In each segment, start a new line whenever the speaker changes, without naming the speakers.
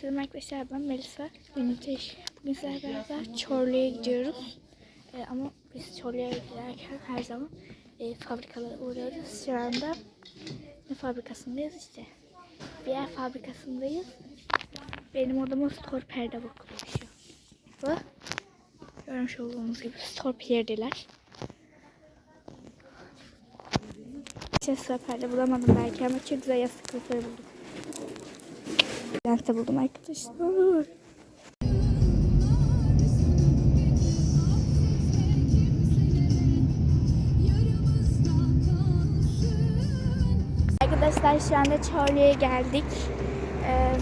Selam arkadaşlar ben Melisa Üniteş. Bugün sizlerle beraber Çorlu'ya gidiyoruz. Ee, ama biz Çorlu'ya giderken her zaman e, fabrikalara uğruyoruz. Şu anda ne fabrikasındayız işte. Bir yer fabrikasındayız. Benim odama store perde bakılıyor. Bu. Görmüş olduğunuz gibi store perdeler. İçin store perde bulamadım belki ama çok güzel yastıkları buldum. Ben de buldum arkadaşlar. Arkadaşlar şu anda Çorlu'ya geldik. Ee,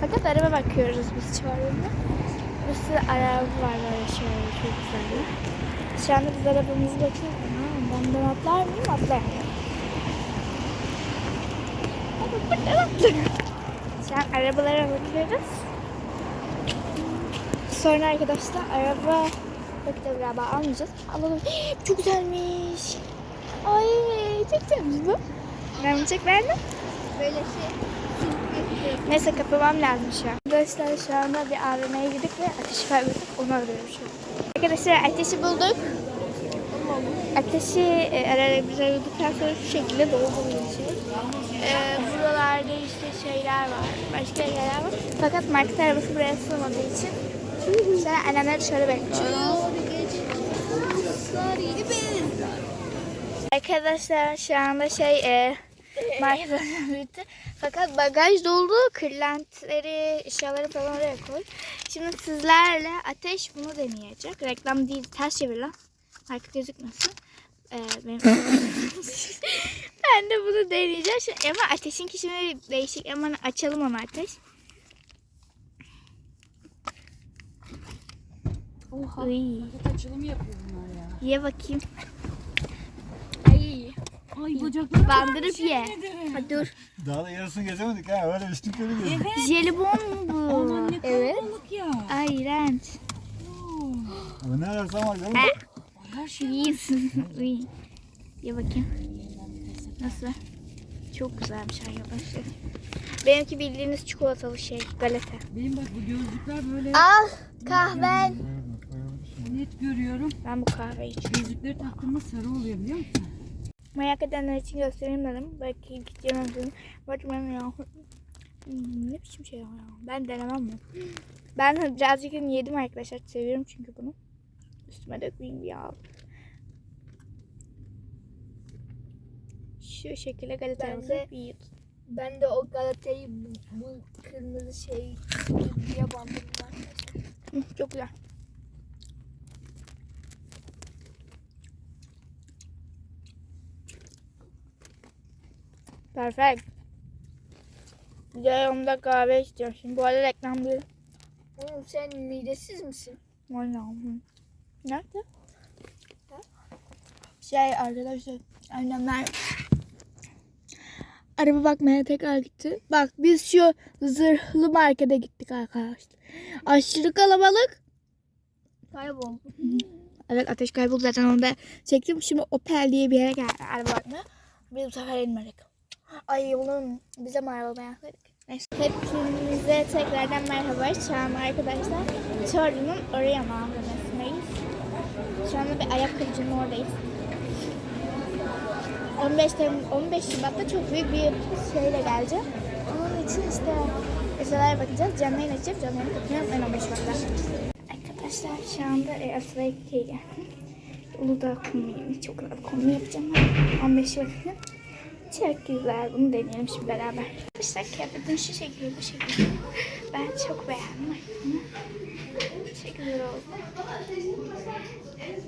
fakat araba bakıyoruz biz. Bir sürü araba var böyle şöyle çok güzel. Şu anda biz arabamızı bakıyoruz. Ben de atlar mıyım? Atlayamıyorum. Hadi an arabalara bakıyoruz. Sonra arkadaşlar araba bakacağız galiba almayacağız. Alalım. Çok güzelmiş. Ay çok güzelmiş bu. Ben bunu çok.
Böyle şey.
Neyse kapamam lazım şu an. Arkadaşlar şu anda bir AVM'ye gittik ve ateşi kaybettik. Onu arıyorum şu an. Arkadaşlar ateşi bulduk. Ateşi e, ara ara biz aradıktan sonra şekilde dolduğu şey. E, buralarda işte şeyler var. Başka yerler var. Fakat market arabası buraya sığmadığı için Sonra annemler dışarı bekliyor. Arkadaşlar şu anda şey e, market bitti. Fakat bagaj doldu. Kırlentleri, eşyaları falan oraya koy. Şimdi sizlerle Ateş bunu deneyecek. Reklam değil. Ters çevir lan. Marka gözükmesin. Ee, benim... ben de bunu deneyeceğim. Şimdi, ama Ateş'in kişimi değişik. Hemen açalım onu Ateş.
Oha. Paket açılımı yapıyor bunlar ya.
Ye bakayım.
Ay. Ay bacaklarım
Bandırıp ye.
ederim.
Ha, dur.
Daha da yarısını gezemedik ha. Öyle üstün körü gezdik.
Evet.
Jelibon mu bu?
Aman ne
evet.
ya.
Ay iğrenç.
Ama ne ararsan var canım.
Her şey
yiyorsun. Uy. Ye bakayım. Nasıl? Çok güzelmiş arkadaşlar. Benimki bildiğiniz çikolatalı şey. Galeta.
Benim bak bu gözlükler böyle
Al kahven.
net görüyorum.
Ben bu kahveyi içiyorum.
Gözlükleri taktığımda sarı oluyor biliyor musun?
Merak edenler için göstereyim dedim. Belki gideceğim dedim. Bakmayın ya. Hmm, ne biçim şey ya. Ben denemem mi? Ben birazcık yedim arkadaşlar. Seviyorum çünkü bunu. Üstüme dökmeyeyim ya. Şu şekilde
Ben
galetalarımızı
de-
yut.
Ben de o Galata'yı bu, bu kırmızı şey diye arkadaşlar.
Hı, Çok güzel. Perfect. Bir de yanımda kahve istiyorum. Şimdi bu arada reklam değil.
Oğlum sen midesiz misin?
Valla. Nerede? Şey arkadaşlar annemler araba bakmaya tekrar gitti. Bak biz şu zırhlı markete gittik arkadaşlar. Aşırı kalabalık.
Kayboldu.
Evet ateş kayboldu zaten onu da çektim. Şimdi Opel diye bir yere geldi araba bakmaya. Biz bu sefer inmedik. Ay oğlum bize mi araba? Neyse. Hepinize tekrardan merhaba. Şu an arkadaşlar Çorlu'nun oraya mağazasindeyiz. Şu anda bir ayakkabıcının oradayız. 15 Temmuz, 15 Şubat'ta çok büyük bir şeyle geleceğim. Onun için işte eşyalara bakacağız. Canlı yayın açacağım. Canlı yayın katılmayı unutmayın 15 Şubat'ta. Arkadaşlar şu anda e, Aslı'ya geldim. Uludağ kombinimi çok güzel kombin yapacağım. ben. 15 Şubat'ta. Çok güzel. Bunu deneyelim şimdi beraber. Arkadaşlar kıyafetim şu şekilde bu şekilde. Ben çok beğendim. Çok güzel oldu.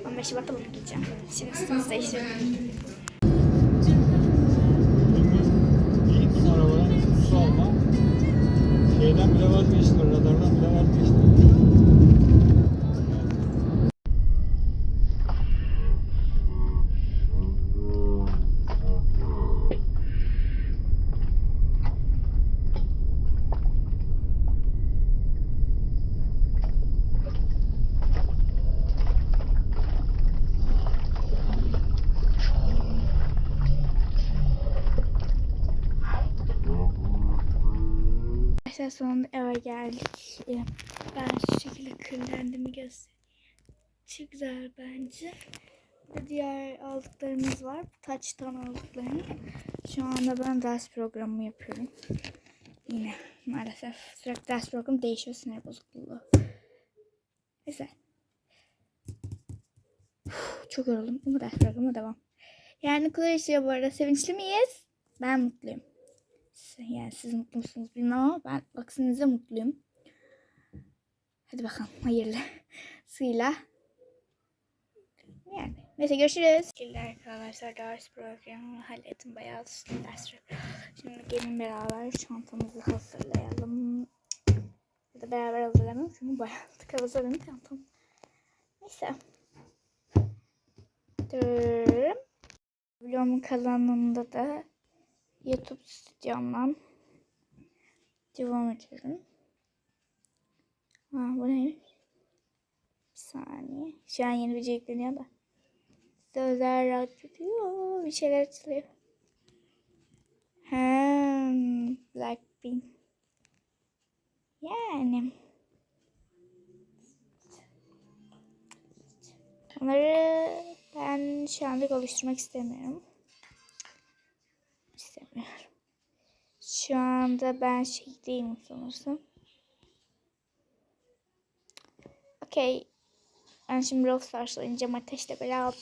15 Şubat'ta bunu giyeceğim. Şimdi üstünüzü değiştirelim. Arkadaşlar sonunda eve geldik. Ben şu şekilde kırlendimi göstereyim. Çok güzel bence. Burada diğer aldıklarımız var. Taçtan aldıklarım. Şu anda ben ders programı yapıyorum. Yine maalesef sürekli ders programı değişiyor sinir bozukluğu. Neyse. Çok yoruldum ama ders programına devam. Yani kolay işliyor bu arada. Sevinçli miyiz? Ben mutluyum. Yani siz mutlu musunuz bilmem ama ben aksinize mutluyum. Hadi bakalım hayırlı. Sıyla. Yani neyse görüşürüz. Teşekkürler arkadaşlar ders programını hallettim. Bayağı üstü ders. Şimdi gelin beraber çantamızı hazırlayalım. Ya da beraber hazırlayalım. Çünkü bayağı tık hazırladım çantam. Neyse. Dur. Vlogumun kalanında da YouTube stüdyomdan devam ediyorum. Ha bu neymiş? Bir saniye. Şu an yeni video yükleniyor da. Sözler radyo. Bir şeyler açılıyor. Hmm, Blackpink. Yani. Onları ben şu anlık oluşturmak istemiyorum. İstemiyorum. Şu anda ben şey değilim sanırsam. Okey. Ben şimdi Brawl Stars oynayacağım ateşle beraber.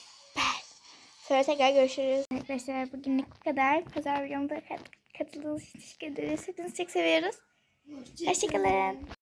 Sonra tekrar görüşürüz. Arkadaşlar bugünlük bu kadar. Pazar videomda kat- katıldığınız için teşekkür ederiz. Hepinizi çok seviyoruz. Hoşçakalın.